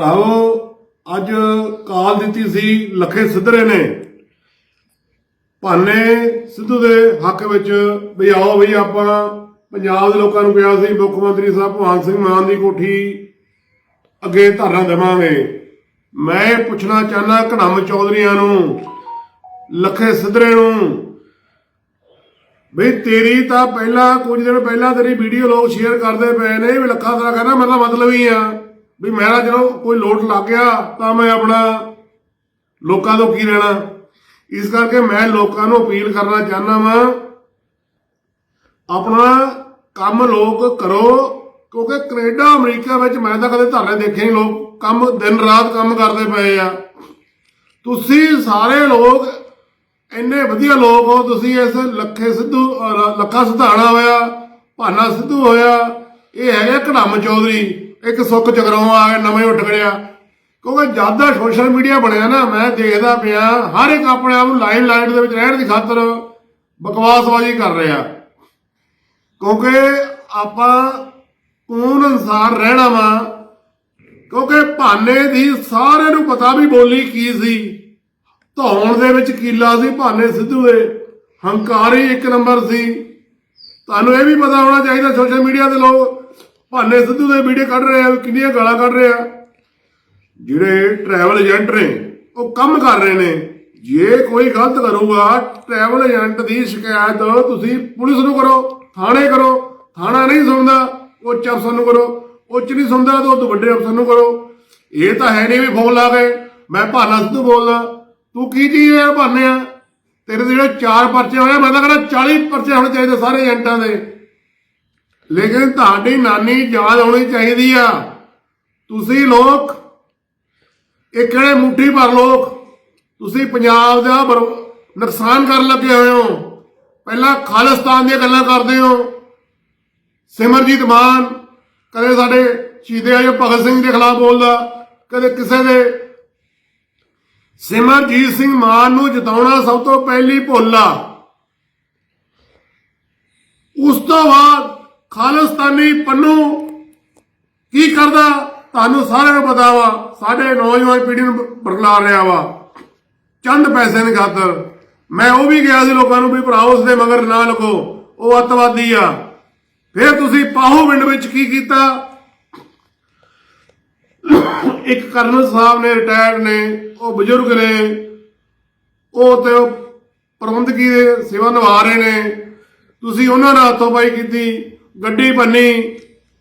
ਭਰਾਵੋ, ਅੱਜ ਕਾਲ ਦਿੱਤੀ ਸੀ ਲੱਖੇ ਸਿੱਧਰੇ ਨੇ। ਭਾਨੇ ਸਿੱਧੂ ਦੇ ਹੱਕ ਵਿੱਚ ਵੀ ਆਓ ਵੀ ਆਪਾਂ, ਪੰਜਾਬ ਦੇ ਲੋਕਾਂ ਨੂੰ ਕਿਹਾ ਸੀ, ਮੁੱਖ ਮੰਤਰੀ ਸਾਹਿਬ ਭਗਵੰਤ ਸਿੰਘ ਮਾਨ ਦੀ ਕੋਠੀ ਅੱਗੇ ਧਰਨਾ ਦੇਵਾਂਗੇ। ਮੈਂ ਪੁੱਛਣਾ ਚਾਹਨਾ ਘਨਮ ਚੌਧਰੀਆਂ ਨੂੰ, ਲੱਖੇ ਸਿੱਧਰੇ ਨੂੰ, ਬਈ ਤੇਰੀ ਤਾਂ ਪਹਿਲਾਂ, ਕੁਝ ਦਿਨ ਪਹਿਲਾਂ ਤੇਰੀ ਵੀਡੀਓ ਲੋਕ ਸ਼ੇਅਰ ਕਰਦੇ ਪਏ ਨੇ, ਵੀ ਲੱਖਾ ਤੇਰਾ ਕਹਿੰਦਾ ਮੇਰਾ ਮਤਲਬ ਹੀ ਆ। ਵੀ ਮੇਰਾ ਜਦੋਂ ਕੋਈ ਲੋਟ ਲੱਗ ਗਿਆ ਤਾਂ ਮੈਂ ਆਪਣਾ ਲੋਕਾਂ ਤੋਂ ਕੀ ਲੈਣਾ? ਇਸ ਕਰਕੇ ਮੈਂ ਲੋਕਾਂ ਨੂੰ ਅਪੀਲ ਕਰਨਾ ਚਾਹੁੰਦਾ ਵਾਂ, ਆਪਣਾ ਕੰਮ ਲੋਕ ਕਰੋ, ਕਿਉਂਕਿ ਕੈਨੇਡਾ, ਅਮਰੀਕਾ ਵਿੱਚ ਮੈਂ ਤਾਂ ਕਦੇ ਧਰਨੇ ਦੇਖੇ ਨਹੀਂ ਲੋਕ, ਕੰਮ ਦਿਨ ਰਾਤ ਕੰਮ ਕਰਦੇ ਪਏ ਆ। ਤੁਸੀਂ ਸਾਰੇ ਲੋਕ, ਇੰਨੇ ਵਧੀਆ ਲੋਕ ਹੋ, ਤੁਸੀਂ ਇਸ ਲੱਖੇ ਸਿੱਧੂ ਲੱਖਾ ਸਿਧਾਣਾ ਹੋਇਆ, ਭਾਨਾ ਸਿੱਧੂ ਹੋਇਆ, ਇਹ ਹੈਗੇ ਘੜਮ ਚੌਧਰੀ। ਇੱਕ ਸੁੱਖ ਜਗਰਾਉਂ ਆ ਗਿਆ ਨਵੇਂ ਉੱਠ ਖੜਿਆ। ਕਿਉਂਕਿ ਜਦ ਦਾ ਸੋਸ਼ਲ ਮੀਡੀਆ ਬਣਿਆ ਨਾ, ਮੈਂ ਦੇਖਦਾ ਪਿਆ, ਹਰ ਇੱਕ ਆਪਣੇ ਆਪ ਨੂੰ ਲਾਈਨ ਲਾਈਟ ਦੇ ਵਿੱਚ ਰਹਿਣ ਦੀ ਖਾਤਰ ਬਕਵਾਸਬਾਜ਼ੀ ਕਰ ਰਿਹਾ। ਕਿਉਂਕਿ ਆਪਾਂ ਕਾਨੂੰਨ ਅਨਸਾਰ ਰਹਿਣਾ ਵਾ? ਕਿਉਂਕਿ ਭਾਨੇ ਦੀ ਸਾਰਿਆਂ ਨੂੰ ਪਤਾ ਵੀ ਬੋਲੀ ਕੀ ਸੀ। ਧੌਣ ਦੇ ਵਿੱਚ ਕੀਲਾ ਸੀ, ਭਾਨੇ ਸਿੱਧੂ ਦੇ। ਹੰਕਾਰੀ ਇੱਕ ਨੰਬਰ ਸੀ। ਤੁਹਾਨੂੰ ਇਹ ਵੀ ਪਤਾ ਹੋਣਾ ਚਾਹੀਦਾ ਸੋਸ਼ਲ ਮੀਡੀਆ ਦੇ ਲੋਕ। ਭਾਨੇ ਸਿੱਧੂ ਦੇ ਵੀਡੀਓ ਕੱਢ ਰਹੇ ਆ ਕਿੰਨੀਆਂ ਗਾਲਾਂ ਕੱਢ ਰਹੇ ਆ। ਜਿਹੜੇ ਟਰੈਵਲ ਏਜੰਟ ਨੇ ਉਹ ਕੰਮ ਕਰ ਰਹੇ ਨੇ। ਜੇ ਕੋਈ ਗਲਤ ਕਰੂਗਾ ਟਰੈਵਲ ਏਜੰਟ ਦੀ ਸ਼ਿਕਾਇਤ ਤੁਸੀਂ ਪੁਲਿਸ ਨੂੰ ਕਰੋ ਥਾਣੇ ਕਰੋ। ਥਾਣਾ ਨਹੀਂ ਸੁਣਦਾ ਉੱਚ ਅਫਸਰ ਨੂੰ ਕਰੋ। ਉੱਚ ਨਹੀਂ ਸੁਣਦਾ ਤਾਂ ਉਹ ਵੱਡੇ ਅਫਸਰ ਨੂੰ ਕਰੋ। ਇਹ ਤਾਂ ਹੈ ਨਹੀਂ ਵੀ ਫੋਨ ਲਾ ਕੇ ਮੈਂ ਭਾਨਾ ਸਿੱਧੂ ਬੋਲਦਾ। ਤੂੰ ਕੀ ਚੀਜ਼ ਹੈ ਭਾਨੇ ਆ? ਤੇਰੇ ਦੇ ਜਿਹੜੇ ਚਾਰ ਪਰਚੇ ਹੋਏ ਆ, ਮੈਂ ਤਾਂ ਕਹਿੰਦਾ 40 ਪਰਚੇ ਹੋਣੇ ਚਾਹੀਦੇ ਸਾਰੇ ਏਜੰਟਾਂ ਦੇ। ਲੇਕਿਨ ਤੁਹਾਡੀ ਨਾਨੀ ਯਾਦ ਹੋਣੀ ਚਾਹੀਦੀ ਆ। ਤੁਸੀਂ ਲੋਕ, ਇਹ ਕਿਹੜੇ ਮੁੱਠੀ ਭਰ ਲੋਕ? ਤੁਸੀਂ ਪੰਜਾਬ ਦਾ ਨੁਕਸਾਨ ਕਰਨ ਲੱਗੇ ਹੋਏ ਹੋ। ਪਹਿਲਾਂ ਖਾਲਿਸਤਾਨ ਦੀਆਂ ਗੱਲਾਂ ਕਰਦੇ ਹੋ। ਸਿਮਰਜੀਤ ਮਾਨ ਕਦੇ ਸਾਡੇ ਸ਼ਹੀਦੇ ਆਏ ਭਗਤ ਸਿੰਘ ਦੇ ਖਿਲਾਫ ਬੋਲਦਾ, ਕਦੇ ਕਿਸੇ ਦੇ। ਸਿਮਰਜੀਤ ਸਿੰਘ ਮਾਨ ਨੂੰ ਜਿਤਾਉਣਾ ਸਭ ਤੋਂ ਪਹਿਲੀ ਭੁੱਲ ਆ। ਉਸ ਤੋਂ ਬਾਅਦ ਖਾਲਿਸਤਾਨੀ ਪੰਨੂ ਕੀ ਕਰਦਾ? ਤੁਹਾਨੂੰ ਸਾਰਿਆਂ ਨੂੰ ਪਤਾ ਵਾ, ਸਾਡੇ ਨੌਜਵਾਨ ਪੀੜ੍ਹੀ ਨੂੰ ਬਰਕਲਾ ਰਿਹਾ ਵਾ। ਚੰਦ ਪੈਸੇ ਦੀ ਖਾਤਰ। ਮੈਂ ਉਹ ਵੀ ਗਿਆ ਸੀ ਲੋਕਾਂ ਨੂੰ ਵੀ ਭਰਾਓ ਉਸ ਦੇ ਮਗਰ ਨਾ ਲੱਗੋ ਉਹ ਅੱਤਵਾਦੀ ਆ। ਫਿਰ ਤੁਸੀਂ ਪਾਹੂ ਪਿੰਡ ਵਿੱਚ ਕੀ ਕੀਤਾ? ਇੱਕ ਕਰਨਲ ਸਾਹਿਬ ਨੇ ਰਿਟਾਇਰਡ ਨੇ, ਉਹ ਬਜ਼ੁਰਗ ਨੇ। ਉਹ ਤੇ ਪ੍ਰਬੰਧਕੀ ਦੇ ਸੇਵਾ ਨਿਭਾ ਰਹੇ ਨੇ। ਤੁਸੀਂ ਉਹਨਾਂ ਨਾਲ ਹੱਥੋਂ ਪਾਈ ਕੀਤੀ। ਗੱਡੀ ਬੰਨੀ।